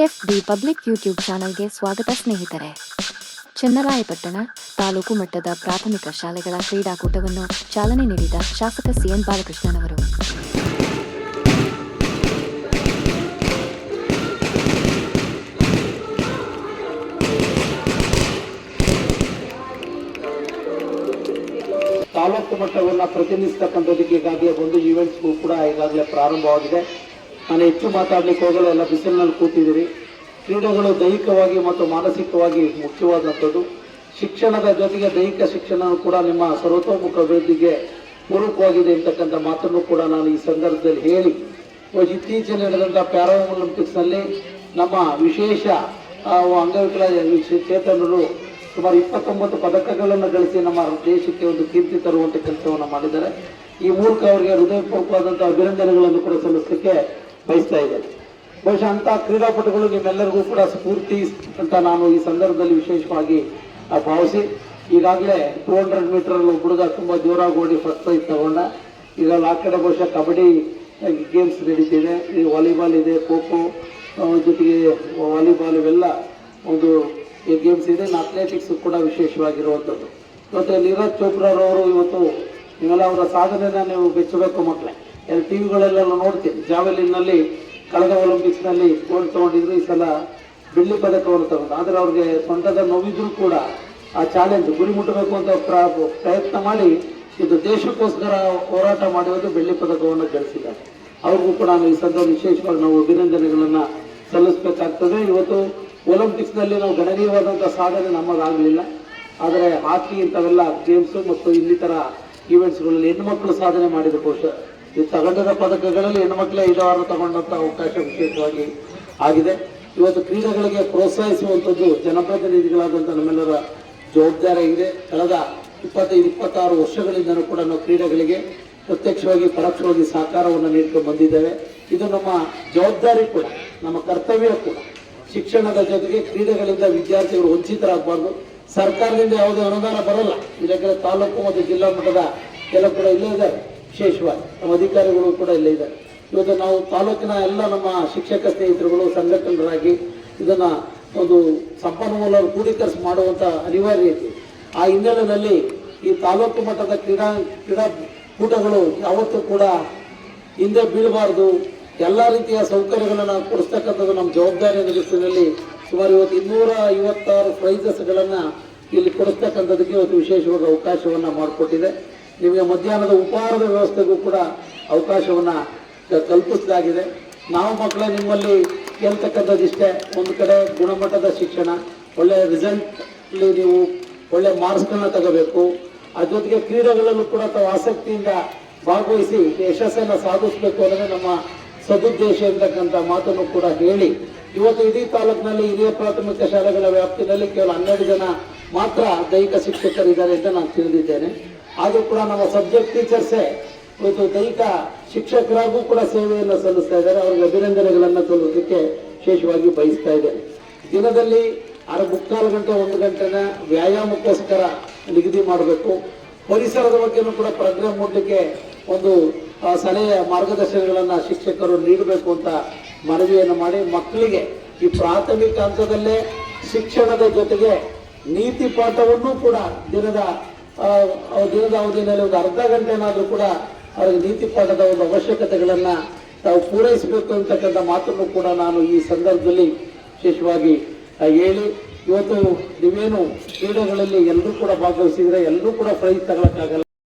F D public YouTube ಚಾನಲ್ಗೆ ಸ್ವಾಗತ ಸ್ನೇಹಿತರೆ. ಚನ್ನರಾಯಪಟ್ಟಣ ತಾಲೂಕು ಮಟ್ಟದ ಪ್ರಾಥಮಿಕ ಶಾಲೆಗಳ ಕ್ರೀಡಾಕೂಟವನ್ನು ಚಾಲನೆ ನೀಡಿದ ಶಾಸಕ ಸಿಎನ್ ಬಾಲಕೃಷ್ಣನವರು ತಾಲೂಕು ಮಟ್ಟವನ್ನು ಪ್ರತಿನಿಧಿಸ್ತಕ್ಕಂಥದ್ದಕ್ಕೆ ಈಗಾಗಲೇ ಒಂದು ಈವೆಂಟ್ಸ್ಗೂ ಕೂಡ ಈಗಾಗಲೇ ಪ್ರಾರಂಭವಾಗಿದೆ. ನಾನು ಹೆಚ್ಚು ಮಾತಾಡ್ಲಿಕ್ಕೆ ಹೋಗಲ್ಲ, ಎಲ್ಲ ಬಿಸಿಲಿನಲ್ಲಿ ಕೂತಿದ್ದೀರಿ. ಕ್ರೀಡೆಗಳು ದೈಹಿಕವಾಗಿ ಮತ್ತು ಮಾನಸಿಕವಾಗಿ ಮುಖ್ಯವಾದಂಥದ್ದು. ಶಿಕ್ಷಣದ ಜೊತೆಗೆ ದೈಹಿಕ ಶಿಕ್ಷಣ ಕೂಡ ನಿಮ್ಮ ಸರ್ವತೋಮುಖ ಅಭಿವೃದ್ಧಿಗೆ ಪೂರಕವಾಗಿದೆ ಅಂತಕ್ಕಂಥ ಮಾತನ್ನು ಕೂಡ ನಾನು ಈ ಸಂದರ್ಭದಲ್ಲಿ ಹೇಳಿ ಇತ್ತೀಚೆಗೆ ನಡೆದಂಥ ಪ್ಯಾರಾ ಒಲಿಂಪಿಕ್ಸ್ನಲ್ಲಿ ನಮ್ಮ ವಿಶೇಷ ಅಂಗವಿಕಲ ಚೇತನರು ಸುಮಾರು ಇಪ್ಪತ್ತೊಂಬತ್ತು ಪದಕಗಳನ್ನು ಗಳಿಸಿ ನಮ್ಮ ದೇಶಕ್ಕೆ ಒಂದು ಕೀರ್ತಿ ತರುವಂಥ ಕೆಲಸವನ್ನು ಮಾಡಿದ್ದಾರೆ. ಈ ಮೂಲಕ ಅವರಿಗೆ ಹೃದಯಪೂರ್ವಕವಾದಂಥ ಅಭಿನಂದನೆಗಳನ್ನು ಕೂಡ ಸಲ್ಲಿಸಲಿಕ್ಕೆ ಬಯಸ್ತಾ ಇದ್ದೇನೆ ಬಹುಶಃ ಅಂಥ ಕ್ರೀಡಾಪಟುಗಳು ನಿಮ್ಮೆಲ್ಲರಿಗೂ ಕೂಡ ಸ್ಫೂರ್ತಿ ಅಂತ ನಾನು ಈ ಸಂದರ್ಭದಲ್ಲಿ ವಿಶೇಷವಾಗಿ ಭಾವಿಸಿ, ಈಗಾಗಲೇ ಟೂ ಹಂಡ್ರೆಡ್ ಮೀಟರ್ ಹುಡುಗ ತುಂಬ ಜೋರಾಗಿ ಓಡಿ ಫಸ್ಟ್ ಪ್ರೈಸ್ ತಗೊಂಡ. ಈಗ ಆ ಕಡೆ ಬಹುಶಃ ಕಬಡ್ಡಿ ಗೇಮ್ಸ್ ನಡೀತಿದೆ. ಈ ವಾಲಿಬಾಲ್ ಇದೆ, ಖೋ ಖೋ ಜೊತೆಗೆ ವಾಲಿಬಾಲ್ ಇವೆಲ್ಲ ಒಂದು ಗೇಮ್ಸ್ ಇದೆ. ಅಥ್ಲೆಟಿಕ್ಸ್ ಕೂಡ ವಿಶೇಷವಾಗಿರುವಂಥದ್ದು. ಮತ್ತೆ ನೀರಜ್ ಚೋಪ್ರಾರವರು ಇವತ್ತು ನೀವೆಲ್ಲ ಅವರ ಸಾಧನೆಯನ್ನು ನೀವು ಬೆಚ್ಚಬೇಕು ಮಕ್ಕಳೇ. ಟಿ ವಿಗಳಲ್ಲೆಲ್ಲ ನೋಡ್ತೀನಿ. ಜಾವೆಲಿನ್ನಲ್ಲಿ ಕಳೆದ ಒಲಿಂಪಿಕ್ಸ್ನಲ್ಲಿ ಗೋಲ್ಡ್ ತಗೊಂಡಿದ್ರು, ಈ ಸಲ ಬೆಳ್ಳಿ ಪದಕವನ್ನು ತಗೊಂಡು. ಆದರೆ ಅವ್ರಿಗೆ ಸ್ವಂತದ ನೋವಿದ್ರು ಕೂಡ ಆ ಚಾಲೆಂಜ್ ಗುರಿ ಮುಟ್ಟಬೇಕು ಅಂತ ಪ್ರ- ಪ್ರಯತ್ನ ಮಾಡಿ ಇದು ದೇಶಕ್ಕೋಸ್ಕರ ಹೋರಾಟ ಮಾಡಿರೋದು ಬೆಳ್ಳಿ ಪದಕವನ್ನು ಗಳಿಸಿದ್ದಾರೆ. ಅವ್ರಿಗೂ ಕೂಡ ಈ ಸಂದರ್ಭ ವಿಶೇಷವಾಗಿ ನಾವು ಅಭಿನಂದನೆಗಳನ್ನು ಸಲ್ಲಿಸಬೇಕಾಗ್ತದೆ. ಇವತ್ತು ಒಲಿಂಪಿಕ್ಸ್ನಲ್ಲಿ ನಾವು ಗಣನೀಯವಾದಂಥ ಸಾಧನೆ ನಮ್ಮದಾಗಲಿಲ್ಲ ಆದರೆ ಹಾಕಿ ಇಂಥವೆಲ್ಲ ಗೇಮ್ಸು ಮತ್ತು ಇನ್ನಿತರ ಈವೆಂಟ್ಸ್ಗಳಲ್ಲಿ ಮಕ್ಕಳು ಸಾಧನೆ ಮಾಡಿದ ಬಹುಶಃ ಈ ತಗೊಂಡದ ಪದಕಗಳಲ್ಲಿ ಹೆಣ್ಮಕ್ಳೇ ಐದಾರು ತಗೊಂಡಂಥ ಅವಕಾಶ ವಿಶೇಷವಾಗಿ ಆಗಿದೆ. ಇವತ್ತು ಕ್ರೀಡೆಗಳಿಗೆ ಪ್ರೋತ್ಸಾಹಿಸುವಂಥದ್ದು ಜನಪ್ರತಿನಿಧಿಗಳಾದಂಥ ನಮ್ಮೆಲ್ಲರ ಜವಾಬ್ದಾರಿ ಇದೆ. ಕಳೆದ ಇಪ್ಪತ್ತೈದು, ಇಪ್ಪತ್ತಾರು ವರ್ಷಗಳಿಂದಲೂ ಕೂಡ ನಾವು ಕ್ರೀಡೆಗಳಿಗೆ ಪ್ರತ್ಯಕ್ಷವಾಗಿ, ಪರೋಕ್ಷವಾಗಿ ಸಹಕಾರವನ್ನು ನೀಡ್ಕೊಂಡು ಬಂದಿದ್ದೇವೆ. ಇದು ನಮ್ಮ ಜವಾಬ್ದಾರಿ ಕೂಡ, ನಮ್ಮ ಕರ್ತವ್ಯ ಕೂಡ. ಶಿಕ್ಷಣದ ಜೊತೆಗೆ ಕ್ರೀಡೆಗಳಿಂದ ವಿದ್ಯಾರ್ಥಿಗಳು ವಂಚಿತರಾಗಬಾರ್ದು. ಸರ್ಕಾರದಿಂದ ಯಾವುದೇ ಅನುದಾನ ಬರಲ್ಲ. ಇದಕ್ಕೆ ತಾಲೂಕು ಮತ್ತು ಜಿಲ್ಲಾ ಮಟ್ಟದ ಕೆಲವು ಕೂಡ ಇಲ್ಲೇ ಇದ್ದಾರೆ. ವಿಶೇಷವಾಗಿ. ನಮ್ಮ ಅಧಿಕಾರಿಗಳು ಕೂಡ ಇಲ್ಲೇ ಇದೆ ಇವತ್ತು ನಾವು ತಾಲೂಕಿನ ಎಲ್ಲ ನಮ್ಮ ಶಿಕ್ಷಕ ಸ್ನೇಹಿತರುಗಳು, ಸಂಘಟನರಾಗಿ ಇದನ್ನ ಒಂದು ಸಂಪನ್ಮೂಲ ಕ್ರೋಢೀಕರಿಸಿ ಅನಿವಾರ್ಯ ಅನಿವಾರ್ಯತೆ ಆ ಹಿನ್ನೆಲೆಯಲ್ಲಿ ಈ ತಾಲೂಕು ಮಟ್ಟದ ಕ್ರೀಡಾ ಕ್ರೀಡಾಕೂಟಗಳು ಯಾವತ್ತೂ ಕೂಡ ಹಿಂದೆ ಬೀಳಬಾರ್ದು. ಎಲ್ಲ ರೀತಿಯ ಸೌಕರ್ಯಗಳನ್ನು ಕೊಡಿಸ್ತಕ್ಕಂಥದ್ದು ನಮ್ಮ ಜವಾಬ್ದಾರಿ ನಿಟ್ಟಿನಲ್ಲಿ ಸುಮಾರು ಇವತ್ತು ಇನ್ನೂರ ಐವತ್ತಾರು ಪ್ರೈಸಸ್ಗಳನ್ನು ಇಲ್ಲಿ ಕೊಡಿಸ್ತಕ್ಕಂಥದ್ದಕ್ಕೆ ಇವತ್ತು ವಿಶೇಷವಾದ ಅವಕಾಶವನ್ನು ಮಾಡಿಕೊಟ್ಟಿದೆ. ನಿಮಗೆ ಮಧ್ಯಾಹ್ನದ ಉಪಹಾರದ ವ್ಯವಸ್ಥೆಗೂ ಕೂಡ ಅವಕಾಶವನ್ನು ಕಲ್ಪಿಸಲಾಗಿದೆ. ನಾವು ಮಕ್ಕಳೇ ನಿಮ್ಮಲ್ಲಿ ಕೇಳ್ತಕ್ಕಂಥದ್ದಿಷ್ಟೇ ಒಂದು ಕಡೆ ಗುಣಮಟ್ಟದ ಶಿಕ್ಷಣ ಒಳ್ಳೆಯ ರಿಸಲ್ಟ್ಲಿ ನೀವು ಒಳ್ಳೆ ಮಾರ್ಕ್ಸ್ಗಳನ್ನ ತಗೋಬೇಕು. ಅದ್ರ ಜೊತೆಗೆ ಕ್ರೀಡೆಗಳಲ್ಲೂ ಕೂಡ ತಾವು ಆಸಕ್ತಿಯಿಂದ ಭಾಗವಹಿಸಿ ಯಶಸ್ಸನ್ನು ಸಾಧಿಸಬೇಕು ಅನ್ನೋದೇ ನಮ್ಮ ಸದುದ್ದೇಶ ಇರ್ತಕ್ಕಂಥ ಮಾತನ್ನು ಕೂಡ ಹೇಳಿ. ಇವತ್ತು ಇಡೀ ತಾಲೂಕಿನಲ್ಲಿ ಹಿರಿಯ ಪ್ರಾಥಮಿಕ ಶಾಲೆಗಳ ವ್ಯಾಪ್ತಿಯಲ್ಲಿ ಕೇವಲ ಹನ್ನೆರಡು ಜನ ಮಾತ್ರ ದೈಹಿಕ ಶಿಕ್ಷಕರಿದ್ದಾರೆ ಅಂತ ನಾನು ತಿಳಿದಿದ್ದೇನೆ. ಆದರೂ ಕೂಡ ನಮ್ಮ ಸಬ್ಜೆಕ್ಟ್ ಟೀಚರ್ಸೇ ಇವತ್ತು ದೈಹಿಕ ಶಿಕ್ಷಕರಾಗೂ ಕೂಡ ಸೇವೆಯನ್ನು ಸಲ್ಲಿಸ್ತಾ ಇದ್ದಾರೆ. ಅವ್ರಿಗೆ ಅಭಿನಂದನೆಗಳನ್ನು ಸಲ್ಲಿಸಲಿಕ್ಕೆ ವಿಶೇಷವಾಗಿ ಬಯಸ್ತಾ ಇದ್ದೇನೆ. ದಿನದಲ್ಲಿ ಅರ ಮುಕ್ಕಾಲು ಗಂಟೆ, ಒಂದು ಗಂಟೆನ ವ್ಯಾಯಾಮಕ್ಕೋಸ್ಕರ ನಿಗದಿ ಮಾಡಬೇಕು. ಪರಿಸರದ ಬಗ್ಗೆನೂ ಕೂಡ ಪ್ರಜ್ಞೆ ಮೂಡಲಿಕ್ಕೆ ಒಂದು ಸಲಹೆ, ಮಾರ್ಗದರ್ಶನಗಳನ್ನು ಶಿಕ್ಷಕರು ನೀಡಬೇಕು ಅಂತ ಮನವಿಯನ್ನು ಮಾಡಿ ಮಕ್ಕಳಿಗೆ ಈ ಪ್ರಾಥಮಿಕ ಹಂತದಲ್ಲೇ ಶಿಕ್ಷಣದ ಜೊತೆಗೆ ನೀತಿ ಪಾಠವನ್ನು ಕೂಡ ದಿನದ ದಿನದ ಅವಧಿಯಲ್ಲಿ ಒಂದು ಅರ್ಧ ಗಂಟೆನಾದರೂ ಕೂಡ ಅವರಿಗೆ ನೀತಿ ಪಾಠದ ಒಂದು ಅವಶ್ಯಕತೆಗಳನ್ನು ತಾವು ಪೂರೈಸಬೇಕು ಅಂತಕ್ಕಂಥ ಮಾತನ್ನು ಕೂಡ ನಾನು ಈ ಸಂದರ್ಭದಲ್ಲಿ ವಿಶೇಷವಾಗಿ ಹೇಳಿ. ಇವತ್ತು ನೀವೇನು ಕ್ರೀಡೆಗಳಲ್ಲಿ ಎಲ್ಲರೂ ಕೂಡ ಭಾಗವಹಿಸಿದ್ರೆ ಎಲ್ಲರೂ ಕೂಡ ಪ್ರೈಸ್ ತಗೊಳಕ್ಕಾಗಲ್ಲ